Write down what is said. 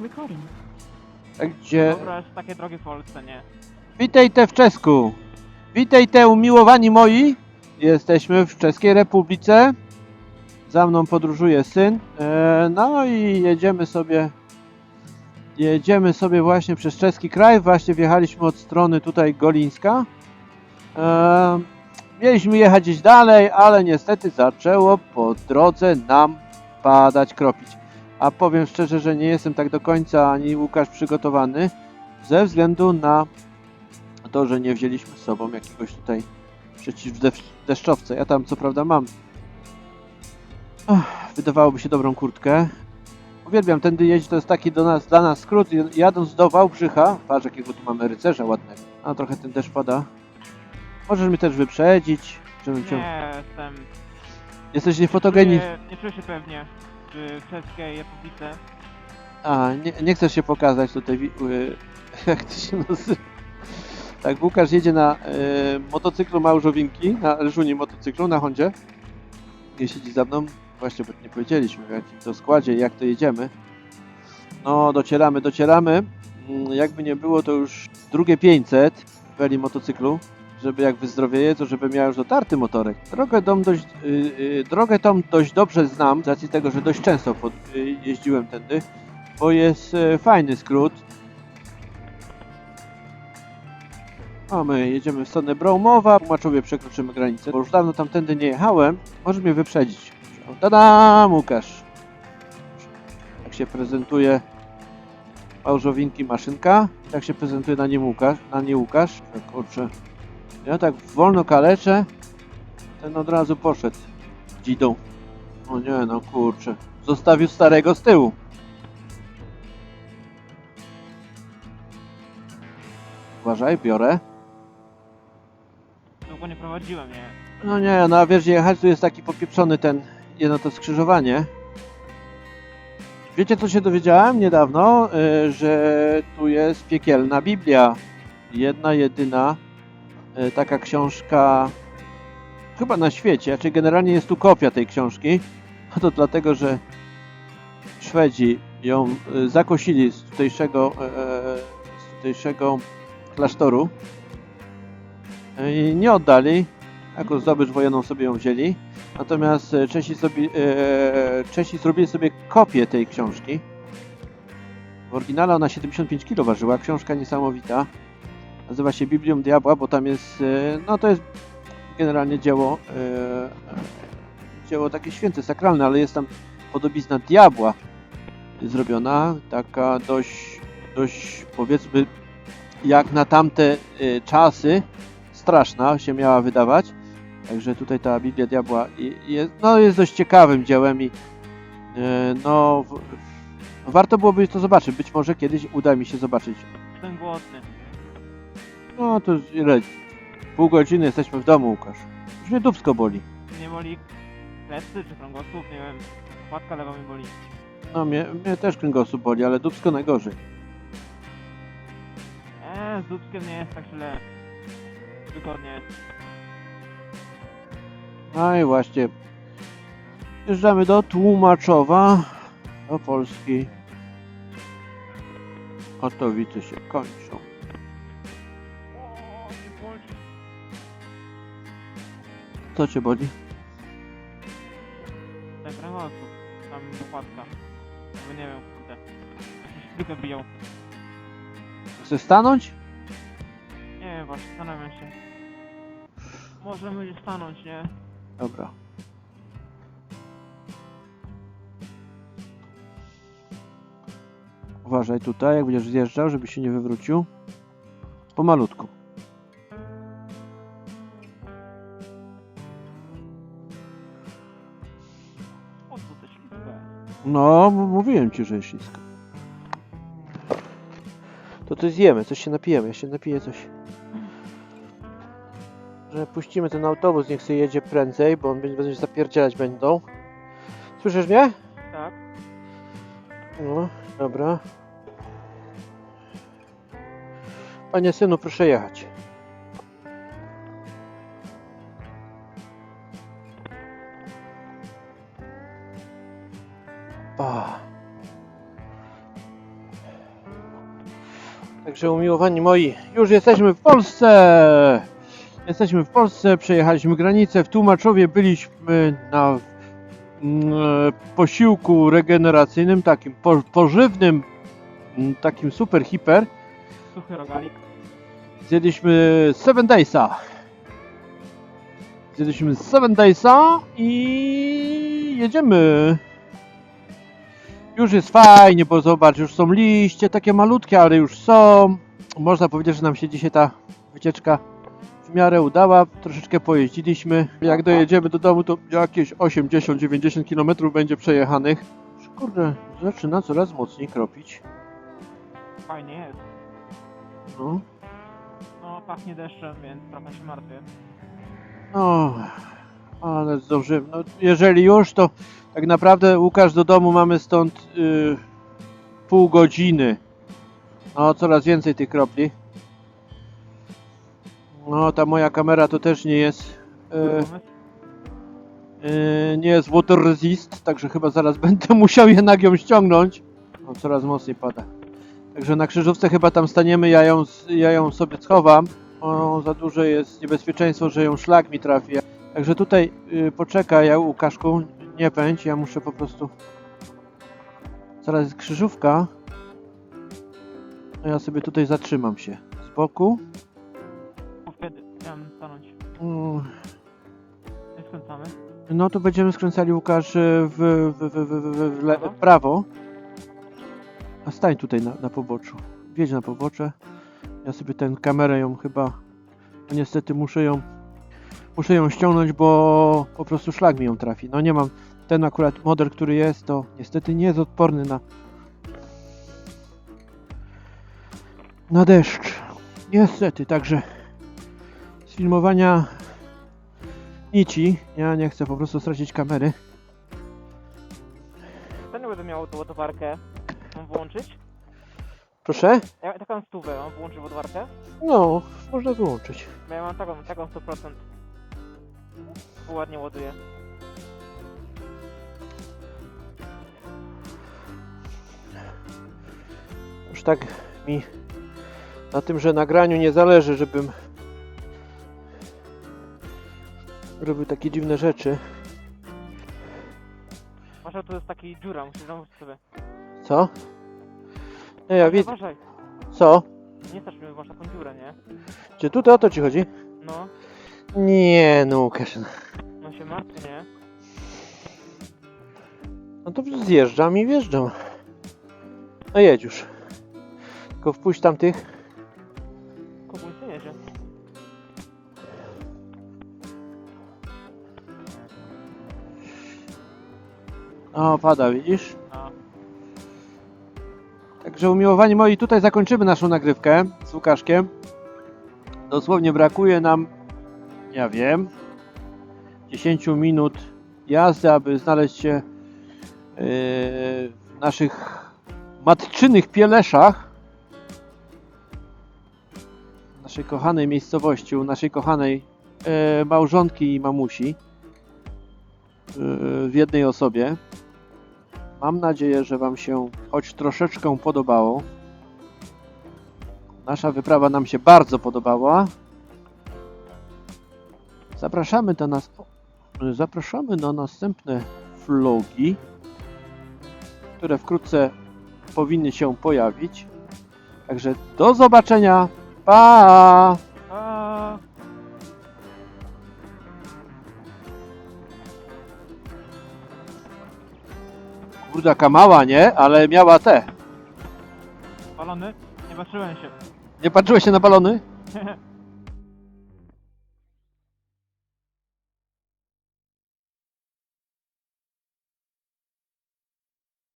Recording. Tak, Gdzie... Dobra, jest takie drogie w Polsce, nie? Witaj te w Czesku. Witaj te umiłowani moi. Jesteśmy w Czeskiej Republice. Za mną podróżuje syn. E, no i jedziemy sobie. Jedziemy sobie właśnie przez czeski kraj. Właśnie wjechaliśmy od strony tutaj Golińska. E, mieliśmy jechać gdzieś dalej, ale niestety zaczęło po drodze nam padać, kropić. A powiem szczerze, że nie jestem tak do końca ani Łukasz przygotowany ze względu na to, że nie wzięliśmy z sobą jakiegoś tutaj przeciwdeszczowca. Ja tam co prawda mam. Ach, wydawałoby się dobrą kurtkę. Uwielbiam tędy jeździć, to jest taki do nas, dla nas skrót. Jadąc do Wałbrzycha, patrz jakiego tu mamy rycerza ładnego. A trochę ten deszcz pada. Możesz mnie też wyprzedzić. Żebym cię... Nie, jestem... Jesteś niefotogeniczny. Czuję, nie czuję się pewnie przy czeskiej Republice. A, nie, nie chcesz się pokazać tutaj. y, Jak to się nazywa? Tak, Łukasz jedzie na y, motocyklu Małżowinki, na Ryżuni motocyklu, na Hondzie. Nie siedzi za mną. Właśnie, bo nie powiedzieliśmy w jakim to składzie jak to jedziemy. No, docieramy, docieramy. Mm, Jakby nie było, to już drugie 500 w motocyklu. Żeby jak wyzdrowieje, to żeby miał już dotarty motorek. Drogę, tą dość, y, y, drogę tą dość dobrze znam, z racji tego, że dość często pod, y, jeździłem tędy, bo jest y, fajny skrót. A my jedziemy w stronę Braumowa, Tłumaczowie przekroczymy granicę, bo już dawno tamtędy nie jechałem. Możesz mnie wyprzedzić. Tada, Łukasz! Tak się prezentuje Małżowinki maszynka. Tak się prezentuje na nie Łukasz. Na nie Łukasz. Tak, Kurczę. Ja tak wolno kaleczę. Ten od razu poszedł. Dzidą. O nie, no kurczę. Zostawił starego z tyłu. Uważaj, biorę. Długo nie prowadziłem, nie? No nie, no a wiesz, jechać, tu jest taki popieprzony ten, jedno to skrzyżowanie. Wiecie, co się dowiedziałem niedawno? Y, że tu jest piekielna Biblia. Jedna, jedyna taka książka chyba na świecie, czy generalnie jest tu kopia tej książki. A to dlatego, że Szwedzi ją y, zakosili z tutejszego, e, z tutejszego klasztoru i nie oddali, jako zdobycz wojenną sobie ją wzięli. Natomiast e, Czesi, sobie, e, Czesi zrobili sobie kopię tej książki. W oryginale ona 75 kg ważyła, książka niesamowita. Nazywa się Biblią Diabła, bo tam jest, e, no to jest generalnie dzieło, e, e, dzieło takie święte, sakralne, ale jest tam podobizna diabła zrobiona, taka dość, dość powiedzmy jak na tamte czasy, straszna się miała wydawać. Także tutaj ta Biblia Diabła jest, no, jest dość ciekawym dziełem i no, warto byłoby to zobaczyć. Być może kiedyś uda mi się zobaczyć. Jestem głodny. No to ile? Pół godziny jesteśmy w domu, Łukasz. Już mnie dubsko boli. Nie boli plecy czy kręgosłup, nie wiem. Łatka lewa mi boli. No mnie, mnie też kręgosłup boli, ale dubsko najgorzej. Eee, z dupskiem nie jest tak źle. Wygodnie jest. No i właśnie. Jeżdżamy do Tłumaczowa, do Polski. Otowice się kończą. Co cię boli? Ten kręgosłup. Tam łatka. Bo nie wiem, kurde. Szpilkę bijał. Chcesz stanąć? Nie wiem, właśnie, zastanawiam się. Może będzie stanąć, nie? Dobra. Uważaj tutaj, jak będziesz zjeżdżał, żeby się nie wywrócił. Pomalutku. No, mówiłem ci, że jest ślisko. To coś zjemy, coś się napijemy. Ja się napiję coś. Że puścimy ten autobus, niech sobie jedzie prędzej, bo on będzie, będzie zapierdzielać będą. Słyszysz mnie? Tak? No, dobra. Panie synu, proszę jechać. Także umiłowani moi, już jesteśmy w Polsce! Jesteśmy w Polsce, przejechaliśmy granicę. W Tłumaczowie byliśmy na mm, e, posiłku regeneracyjnym, takim po, pożywnym, mm, takim super hiper. Suchy rogalik. Zjedliśmy Seven Daysa. Zjedliśmy Seven Daysa i jedziemy. Już jest fajnie, bo zobacz, już są liście, takie malutkie, ale już są. Można powiedzieć, że nam się dzisiaj ta wycieczka w miarę udała. Troszeczkę pojeździliśmy. Jak dojedziemy do domu, to jakieś 80-90 km będzie przejechanych. Kurde, zaczyna coraz mocniej kropić. Fajnie jest. No. No, pachnie deszczem, więc trochę się martwię. O, ale zdążymy. No, jeżeli już, to tak naprawdę Łukasz do domu mamy stąd y, pół godziny. No, coraz więcej tych kropli. No, ta moja kamera to też nie jest Pomysł? y, y, nie jest water resist, także chyba zaraz będę musiał jednak ją ściągnąć. No, coraz mocniej pada. Także na krzyżówce chyba tam staniemy, ja ją, ja ją sobie schowam. O, za duże jest niebezpieczeństwo, że ją szlak mi trafi. Także tutaj y, poczekaj, ja Łukaszku, nie pędź, ja muszę po prostu... Zaraz jest krzyżówka. No ja sobie tutaj zatrzymam się. Z boku. Bo Wtedy chciałem stanąć. Mm, skręcamy. No to będziemy skręcali Łukasz y, w, w, w, w, w, w, le, w prawo. A stań tutaj na, na poboczu. Wiedź na pobocze. Ja sobie tę kamerę ją chyba... Niestety muszę ją... Muszę ją ściągnąć, bo po prostu szlak mi ją trafi. No nie mam... Ten akurat model, który jest, to niestety nie jest odporny na... Na deszcz. Niestety, także... Z filmowania nici. Ja nie chcę po prostu stracić kamery. Nie będę miał tą ładowarkę. Mam włączyć? Proszę? Ja taką stówę, mam włączyć ładowarkę? No, można wyłączyć. Ja mam taką, taką 100%. Ładnie ładuję. Już tak mi na tym, że nagraniu nie zależy, żebym robił takie dziwne rzeczy. Wasza to jest taki dziura, musisz zamówić sobie. Co? Nie, ja widzę. Uważaj, Co? nie stać mi masz taką dziurę, nie? Czy tutaj o to ci chodzi? No, Nie, no Łukasz. no się martwię, nie? No to zjeżdżam i wjeżdżam. No jedź już. Tylko wpuść tamtych. Kupuj się niesie. O, pada, widzisz? No. Także umiłowani moi, tutaj zakończymy naszą nagrywkę z Łukaszkiem. Dosłownie brakuje nam, ja wiem, 10 minut jazdy, aby znaleźć się yy, w naszych matczynych Pieleszach. Naszej kochanej miejscowości, u naszej kochanej yy, małżonki i mamusi. Yy, w jednej osobie. Mam nadzieję, że Wam się choć troszeczkę podobało. Nasza wyprawa nam się bardzo podobała. Zapraszamy do nas. Zapraszamy na następne vlogi, które wkrótce powinny się pojawić. Także do zobaczenia. Pa! A, Kurdaka mała, nie? Ale miała te. balony? Nie patrzyłem się. Nie patrzyłeś się na balony?